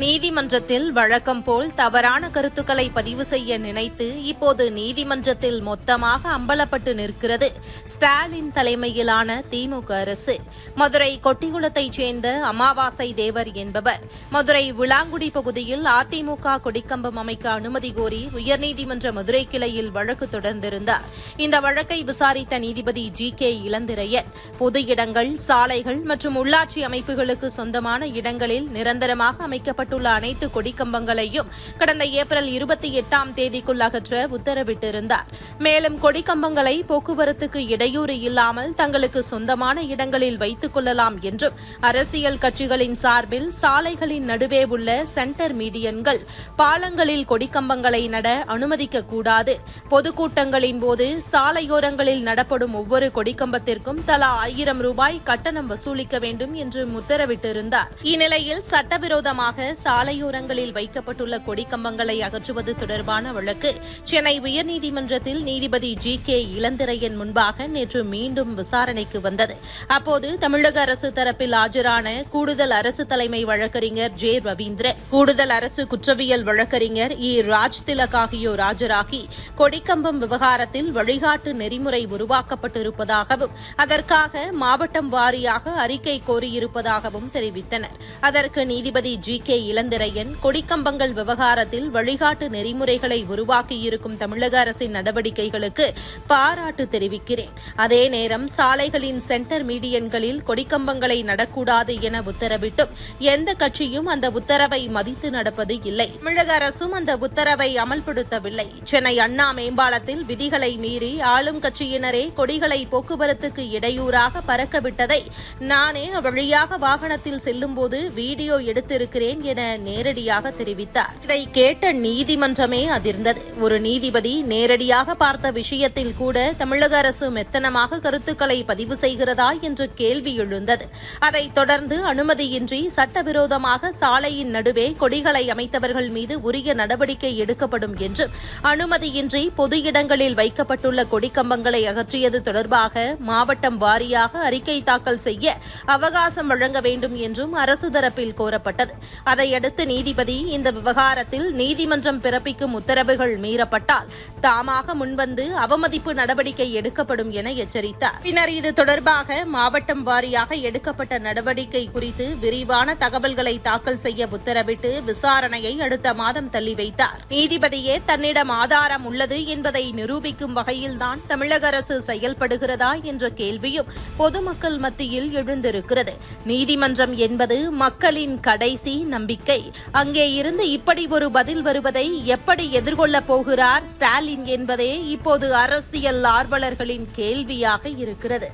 நீதிமன்றத்தில் வழக்கம் போல் தவறான கருத்துக்களை பதிவு செய்ய நினைத்து இப்போது நீதிமன்றத்தில் மொத்தமாக அம்பலப்பட்டு நிற்கிறது ஸ்டாலின் தலைமையிலான திமுக அரசு. மதுரை கொட்டிகுளத்தைச் சேர்ந்த அமாவாசை தேவர் என்பவர். மதுரை விளாங்குடி பகுதியில் அதிமுக கொடிக்கம்பம் அமைக்க அனுமதி கோரி உயர்நீதிமன்ற மதுரை கிளையில் வழக்கு தொடர்ந்திருந்தார். இந்த வழக்கை விசாரித்த நீதிபதி ஜி கே இளந்திரையன். பொது இடங்கள் சாலைகள் மற்றும் உள்ளாட்சி அமைப்புகளுக்கு சொந்தமான இடங்களில் நிரந்தரமாக அமைக்கப்பட்டுள்ள அனைத்து கொடிக்கம்பங்களையும் கடந்த ஏப்ரல் இருபத்தி எட்டாம் தேதிக்குள் அகற்ற உத்தரவிட்டிருந்தார். மேலும் கொடிக்கம்பங்களை போக்குவரத்துக்கு இடையூறு இல்லாமல் தங்களுக்கு சொந்தமான இடங்களில் வைத்துக் கொள்ளலாம் என்றும் அரசியல் கட்சிகளின் சார்பில் சாலைகளின் நடுவே உள்ள சென்டர் மீடியன்கள் பாலங்களில் கொடிக்கம்பங்களை நட அனுமதிக்கக்கூடாது பொதுக்கூட்டங்களின் போது சாலையோரங்களில் நடப்படும் ஒவ்வொரு கொடிக்கம்பத்திற்கும் தலா ஆயிரம் ரூபாய் கட்டணம் வசூலிக்க வேண்டும் என்று உத்தரவிட்டிருந்தார். இந்நிலையில் சட்டவிரோதமாக சாலையோரங்களில் வைக்கப்பட்டுள்ள கொடிக்கம்பங்களை அகற்றுவது தொடர்பான வழக்கு. சென்னை உயர்நீதிமன்றத்தில் நீதிபதி ஜி கே இளந்திரையன் முன்பாக நேற்று மீண்டும் விசாரணைக்கு வந்தது. அப்போது தமிழக அரசு தரப்பில் ஆஜரான கூடுதல் அரசு தலைமை வழக்கறிஞர் ஜே ரவீந்திர கூடுதல் அரசு குற்றவியல் வழக்கறிஞர் இ ராஜ் திலக் ஆகியோர் ஆஜராகி கொடிக்கம்பம் விவகாரத்தில் வழிகாட்டு நெறிமுறை உருவாக்கப்பட்டிருப்பதாகவும் அதற்காக மாவட்டம் வாரியாக அறிக்கை கோரியிருப்பதாகவும் தெரிவித்தனர். அதற்கு நீதிபதி ஜி கே இளந்திரையன் கொடிக்கம்பங்கள் விவகாரத்தில் வழிகாட்டு நெறிமுறைகளை உருவாக்கியிருக்கும் தமிழக அரசின் நடவடிக்கைகளுக்கு பாராட்டு தெரிவிக்கிறேன். அதே நேரம் சாலைகளின் சென்டர் மீடியன்களில் கொடிக்கம்பங்களை நடக்கூடாது என உத்தரவிட்டும். எந்த கட்சியும் அந்த உத்தரவை மதித்து நடப்பது இல்லை. தமிழக அரசும் அந்த உத்தரவை அமல்படுத்தவில்லை. சென்னை அண்ணா மேம்பாலத்தில் விதிகளை மீறி ஆளும் கட்சியினரே கொடிகளை போக்குவரத்துக்கு இடையூறாக பறக்கவிட்டதை நானே வழியாக வாகனத்தில் செல்லும்போது வீடியோ எடுத்திருக்கிறேன் என நேரடியாக தெரிவித்தார். இதை கேட்ட நீதிமன்றமே அதிர்ந்தது. ஒரு நீதிபதி நேரடியாக பார்த்த விஷயத்தில் கூட தமிழக அரசு மெத்தனமாக கருத்துக்களை பதிவு செய்கிறதா என்று கேள்வி எழுந்தது. அதைத் தொடர்ந்து அனுமதியின்றி சட்டவிரோதமாக சாலையின் நடுவே கொடிகளை அமைத்தவர்கள் மீது உரிய நடவடிக்கை எடுக்கப்படும் என்றும் அனுமதியின்றி பொது இடங்களில் வைக்கப்பட்டுள்ள கொடிக்கம்பங்களை அகற்றியது தொடர்பாக மாவட்டம் வாரியாக அறிக்கை தாக்கல் செய்ய அவகாசம் வழங்க வேண்டும் என்றும் அரசு தரப்பில் கோரப்பட்டது. இதையடுத்து நீதிபதி இந்த விவகாரத்தில் நீதிமன்றம் பிறப்பிக்கும் உத்தரவுகள் மீறப்பட்டால் தாமாக முன்வந்து அவமதிப்பு நடவடிக்கை எடுக்கப்படும் என எச்சரித்தார். பின்னர் இது தொடர்பாக மாவட்டம் வாரியாக எடுக்கப்பட்ட நடவடிக்கை குறித்து விரிவான தகவல்களை தாக்கல் செய்ய உத்தரவிட்டு விசாரணையை அடுத்த மாதம் தள்ளி வைத்தார். நீதிபதியே தன்னிடம் ஆதாரம் உள்ளது என்பதை நிரூபிக்கும் வகையில்தான் தமிழக அரசு செயல்படுகிறதா என்ற கேள்வியும் பொதுமக்கள் மத்தியில் எழுந்திருக்கிறது. நீதிமன்றம் என்பது மக்களின் கடைசி நம்பிக்கை நம்பிக்கை அங்கே இருந்து இப்படி ஒரு பதில் வருவதை எப்படி எதிர்கொள்ளப் போகிறார் ஸ்டாலின் என்பதே இப்போது அரசியல் ஆர்வலர்களின் கேள்வியாக இருக்கிறது.